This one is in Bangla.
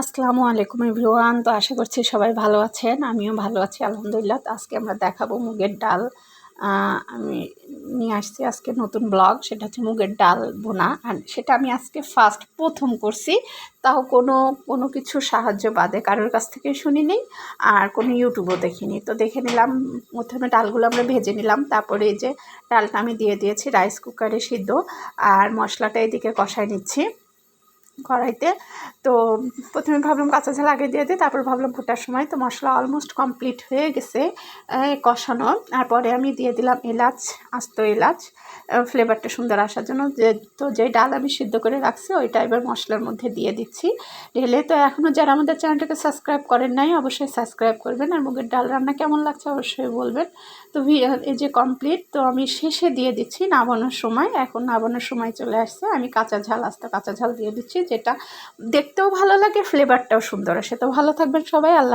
আসসালামু আলাইকুম এভরিওয়ান। তো আশা করছি সবাই ভালো আছেন। আমিও ভালো আছি, আলহামদুলিল্লাহ। আজকে আমরা দেখাবো মুগের ডাল। আমি নিয়ে আসছি আজকে নতুন ব্লগ, সেটা হচ্ছে মুগের ডাল বোনা। আর সেটা আমি আজকে ফার্স্ট প্রথম করছি। তাও কোনো কোনো কিছু সাহায্য বাদে, কারোর কাছ থেকে শুনি নেই আর কোনো ইউটিউবও দেখিনি। তো দেখে নিলাম, প্রথমে ডালগুলো আমরা ভেজে নিলাম। তারপরে এই যে ডালটা আমি দিয়ে দিয়েছি রাইস কুকারে সিদ্ধ। আর মশলাটা এদিকে কষায় নিচ্ছি। কড়াইতে তো প্রথমে ভাবলাম কাঁচা ঝাল আগে দিয়ে দিই, তারপর ভাবলাম ফোটার সময়। তো মশলা অলমোস্ট কমপ্লিট হয়ে গেছে কষানো। তারপরে আমি দিয়ে দিলাম এলাচ, আস্ত এলাচ। ফ্লেভারটা সুন্দর আসার জন্য যে, তো যে ডাল আমি সিদ্ধ করে রাখছি, ওইটা এবার মশলার মধ্যে দিয়ে দিচ্ছি। ঢেলে তো এখনও যারা আমাদের চ্যানেলটাকে সাবস্ক্রাইব করেন নাই, অবশ্যই সাবস্ক্রাইব করবেন। আর মুগের ডাল রান্না কেমন লাগছে অবশ্যই বলবেন। তো এই যে কমপ্লিট তো আমি শেষে দিয়ে দিচ্ছি নামানোর সময়। এখন নামানোর সময় চলে আসছে। আমি কাঁচা ঝাল, আস্তে কাঁচা ঝাল দিয়ে দিচ্ছি। যেটা দেখতেও ভালো লাগে ফ্লেভারটাও সুন্দর। আসে তো ভালো থাকবেন সবাই আল্লাহ